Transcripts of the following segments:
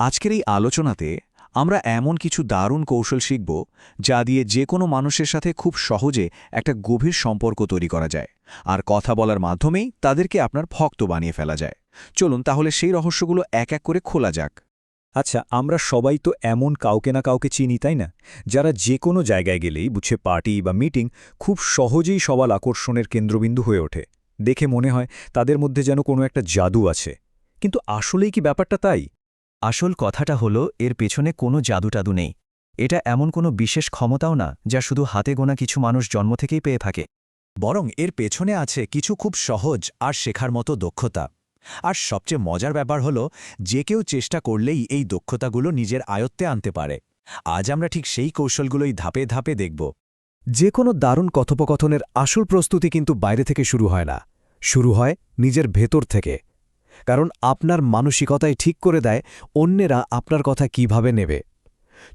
আজকের এই আলোচনাতে আমরা এমন কিছু দারুণ কৌশল শিখব যা দিয়ে যে কোনো মানুষের সাথে খুব সহজে একটা গভীর সম্পর্ক তৈরি করা যায়। আর কথা বলার মাধ্যমেই তাদেরকে আপনার ভক্ত বানিয়ে ফেলা যায়। চলুন তাহলে সেই রহস্যগুলো এক এক করে খোলা যাক। আচ্ছা আমরা সবাই তো এমন কাউকে না কাউকে চিনি, তাই না? যারা যে কোনো জায়গায় গেলেই বুঝে পার্টি বা মিটিং খুব সহজেই সবাল আকর্ষণের কেন্দ্রবিন্দু হয়ে ওঠে। দেখে মনে হয় তাদের মধ্যে যেন কোনো একটা জাদু আছে। কিন্তু আসলেই কি ব্যাপারটা তাই? আসল কথাটা হলো, এর পেছনে কোনো জাদুটাদু নেই। এটা এমন কোনো বিশেষ ক্ষমতাও না, যা শুধু হাতে গোনা কিছু মানুষ জন্ম থেকেই পেয়ে থাকে। বরং এর পেছনে আছে কিছু খুব সহজ আর শেখার মতো দক্ষতা। আর সবচেয়ে মজার ব্যাপার হল, যে কেউ চেষ্টা করলেই এই দক্ষতাগুলো নিজের আয়ত্তে আনতে পারে। আজ আমরা ঠিক সেই কৌশলগুলোই ধাপে ধাপে দেখব। যে কোনো দারুণ কথোপকথনের আসল প্রস্তুতি কিন্তু বাইরে থেকে শুরু হয় না। শুরু হয় নিজের ভেতর থেকে। কারণ আপনার মানসিকতাই ঠিক করে দেয় অন্যেরা আপনার কথা কীভাবে নেবে।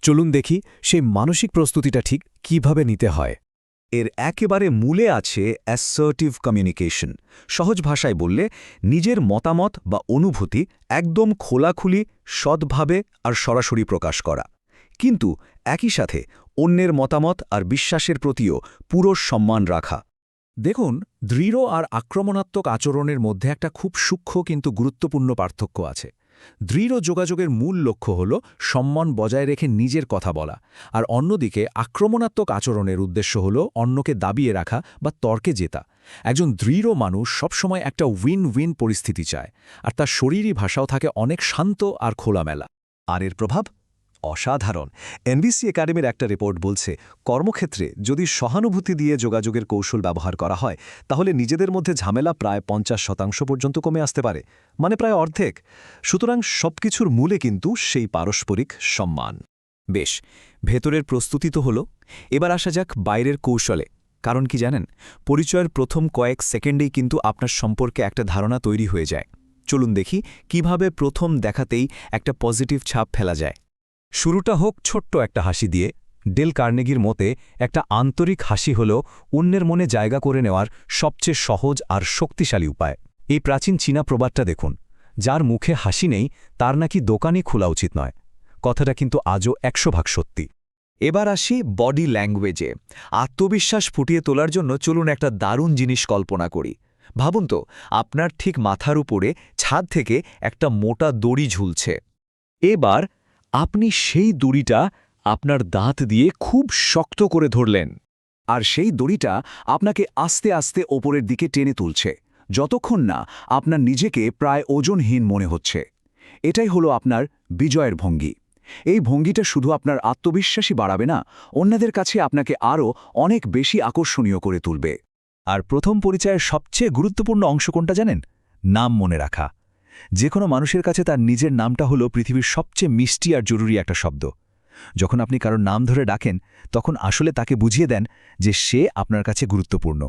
চলুন দেখি সেই মানসিক প্রস্তুতিটা ঠিক কীভাবে নিতে হয়। এর একেবারে মূলে আছে অ্যাসার্টিভ কমিউনিকেশন সহজ ভাষায় বললে, নিজের মতামত বা অনুভূতি একদম খোলাখুলি, সৎভাবে আর সরাসরি প্রকাশ করা। কিন্তু একই সাথে অন্যের মতামত আর বিশ্বাসের প্রতিও পুরো সম্মান রাখা। দেখুন, দৃঢ় আর আক্রমণাত্মক আচরণের মধ্যে একটা খুব সূক্ষ্ম কিন্তু গুরুত্বপূর্ণ পার্থক্য আছে। দৃঢ় যোগাযোগের মূল লক্ষ্য হল সম্মান বজায় রেখে নিজের কথা বলা, আর অন্যদিকে আক্রমণাত্মক আচরণের উদ্দেশ্য হল অন্যকে দাবিয়ে রাখা বা তর্কে জেতা। একজন দৃঢ় মানুষ সবসময় একটা উইন উইন পরিস্থিতি চায়, আর তার শরীরী ভাষাও থাকে অনেক শান্ত আর খোলামেলা। আর এর প্রভাব? অসাধারণ। এনবিসি একাডেমির একটা রিপোর্ট বলছে, কর্মক্ষেত্রে যদি সহানুভূতি দিয়ে যোগাযোগের কৌশল ব্যবহার করা হয়, তাহলে নিজেদের মধ্যে ঝামেলা প্রায় পঞ্চাশ শতাংশ পর্যন্ত কমে আসতে পারে মানে প্রায় অর্ধেক। সুতরাং সবকিছুর মূলে কিন্তু সেই পারস্পরিক সম্মান। বেশ, ভেতরের প্রস্তুতি তো হল, এবার আসা যাক বাইরের কৌশলে। কারণ কি জানেন, পরিচয়ের প্রথম কয়েক সেকেন্ডেই কিন্তু আপনার সম্পর্কে একটা ধারণা তৈরি হয়ে যায়। চলুন দেখি কীভাবে প্রথম দেখাতেই একটা পজিটিভ ছাপ ফেলা যায়। শুরুটা হোক ছোট্ট একটা হাসি দিয়ে, ডেল কার্নেগির মতে একটা আন্তরিক হাসি হল অন্যের মনে জায়গা করে নেওয়ার সবচেয়ে সহজ আর শক্তিশালী উপায়। এই প্রাচীন চীনা প্রবাদটা দেখুন, যার মুখে হাসি নেই, তার নাকি দোকানই খোলা উচিত নয়। কথাটা কিন্তু আজও একশো ভাগ সত্যি। এবার আসি বডি ল্যাঙ্গুয়েজে। আত্মবিশ্বাস ফুটিয়ে তোলার জন্য চলুন একটা দারুণ জিনিস কল্পনা করি। ভাবুন তো, আপনার ঠিক মাথার উপরে ছাদ থেকে একটা মোটা দড়ি ঝুলছে। এবার আপনি সেই দড়িটা আপনার দাঁত দিয়ে খুব শক্ত করে ধরলেন। আর সেই দড়িটা আপনাকে আস্তে আস্তে ওপরের দিকে টেনে তুলছে। যতক্ষণ না আপনার নিজেকে প্রায় ওজনহীন মনে হচ্ছে। এটাই হলো আপনার বিজয়ের ভঙ্গি। এই ভঙ্গিটা শুধু আপনার আত্মবিশ্বাসী বাড়াবে না, অন্যদের কাছে আপনাকে আরও অনেক বেশি আকর্ষণীয় করে তুলবে। আর প্রথম পরিচয়ের সবচেয়ে গুরুত্বপূর্ণ অংশ কোনটা জানেন? নাম মনে রাখা। যে কোনো মানুষের কাছে তার নিজের নামটা হলো পৃথিবীর সবচেয়ে মিষ্টি আর জরুরি একটা শব্দ। যখন আপনি কারোর নাম ধরে ডাকেন, তখন আসলে তাকে বুঝিয়ে দেন যে সে আপনার কাছে গুরুত্বপূর্ণ।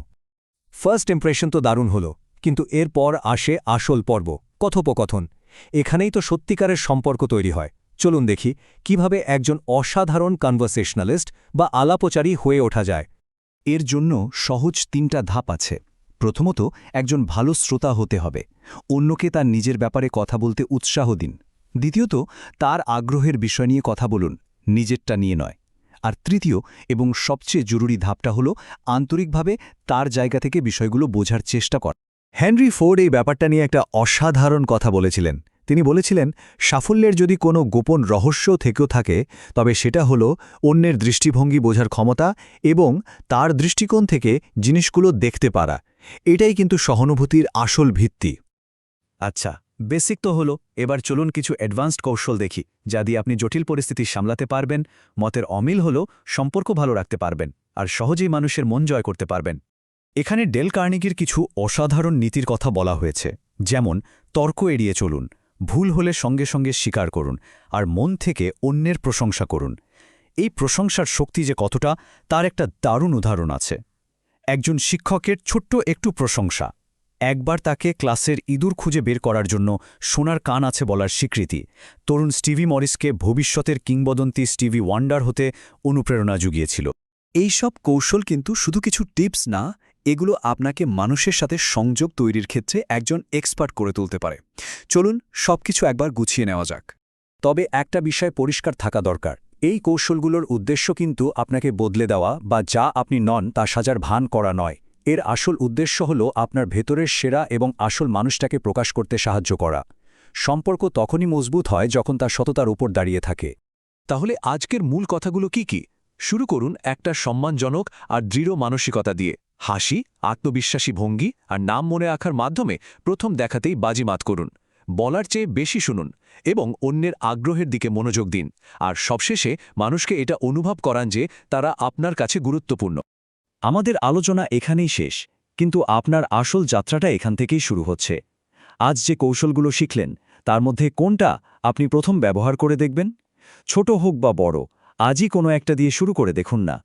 ফার্স্ট ইমপ্রেশন তো দারুণ হলো, কিন্তু এরপর আসে আসল পর্ব, কথোপকথন। এখানেই তো সত্যিকারের সম্পর্ক তৈরি হয়। চলুন দেখি কীভাবে একজন অসাধারণ কনভারসেশনালিস্ট বা আলাপচারী হয়ে ওঠা যায়। এর জন্য সহজ তিনটা ধাপ আছে। প্রথমত একজন ভালো শ্রোতা হতে হবে, অন্যকে তার নিজের ব্যাপারে কথা বলতে উৎসাহ দিন। দ্বিতীয়ত, তার আগ্রহের বিষয় নিয়ে কথা বলুন, নিজেরটা নিয়ে নয়। আর তৃতীয় এবং সবচেয়ে জরুরি ধাপটা হল আন্তরিকভাবে তার জায়গা থেকে বিষয়গুলো বোঝার চেষ্টা কর। হেনরি ফোর্ড এই ব্যাপারটা নিয়ে একটা অসাধারণ কথা বলেছিলেন। তিনি বলেছিলেন, সাফল্যের যদি কোনো গোপন রহস্য থেকেও থাকে, তবে সেটা হলো অন্যের দৃষ্টিভঙ্গি বোঝার ক্ষমতা এবং তার দৃষ্টিকোণ থেকে জিনিসগুলো দেখতে পারা। এটাই কিন্তু সহানুভূতির আসল ভিত্তি। আচ্ছা বেসিক তো হলো, এবার চলুন কিছু অ্যাডভান্সড কৌশল দেখি, যা দিয়ে আপনি জটিল পরিস্থিতি সামলাতে পারবেন, মতের অমিল হলো, সম্পর্ক ভালো রাখতে পারবেন, আর সহজেই মানুষের মন জয় করতে পারবেন। এখানে ডেল কার্নিগির কিছু অসাধারণ নীতির কথা বলা হয়েছে, যেমন, তর্ক এড়িয়ে চলুন, ভুল হলে সঙ্গে সঙ্গে স্বীকার করুন, আর মন থেকে অন্যের প্রশংসা করুন। এই প্রশংসার শক্তি যে কতটা, তার একটা দারুণ উদাহরণ আছে। একজন শিক্ষকের ছোট্ট একটু প্রশংসা। একবার তাকে ক্লাসের ইঁদুর খুঁজে বের করার জন্য সোনার কান আছে বলার স্বীকৃতি। তরুণ স্টিভি মরিসকে ভবিষ্যতের কিংবদন্তি স্টিভি ওয়ান্ডার হতে অনুপ্রেরণা জুগিয়েছিল। এইসব কৌশল কিন্তু শুধু কিছু টিপস না, এগুলো আপনাকে মানুষের সাথে সংযোগ তৈরির ক্ষেত্রে একজন এক্সপার্ট করে তুলতে পারে। চলুন সবকিছু একবার গুছিয়ে নেওয়া যাক। তবে একটা বিষয় পরিষ্কার থাকা দরকার। এই কৌশলগুলোর উদ্দেশ্য কিন্তু আপনাকে বদলে দেওয়া বা যা আপনি নন তা সাজার ভান করা নয়। এর আসল উদ্দেশ্য হল আপনার ভেতরের সেরা এবং আসল মানুষটাকে প্রকাশ করতে সাহায্য করা। সম্পর্ক তখনই মজবুত হয় যখন তা সততার উপর দাঁড়িয়ে থাকে। তাহলে আজকের মূল কথাগুলো কি কি? শুরু করুন একটা সম্মানজনক আর দৃঢ় মানসিকতা দিয়ে। হাসি, আত্মবিশ্বাসী ভঙ্গি আর নাম মনে রাখার মাধ্যমে প্রথম দেখাতেই বাজিমাত করুন। বলার চেয়ে বেশি শুনুন এবং অন্যের আগ্রহের দিকে মনোযোগ দিন। আর সবশেষে মানুষকে এটা অনুভব করান যে তারা আপনার কাছে গুরুত্বপূর্ণ। আমাদের আলোচনা এখানেই শেষ, কিন্তু আপনার আসল যাত্রাটা এখান থেকেই শুরু হচ্ছে। আজ যে কৌশলগুলো শিখলেন, তার মধ্যে কোনটা আপনি প্রথম ব্যবহার করে দেখবেন? ছোট হোক বা বড়, আজই কোনো একটা দিয়ে শুরু করে দেখুন না।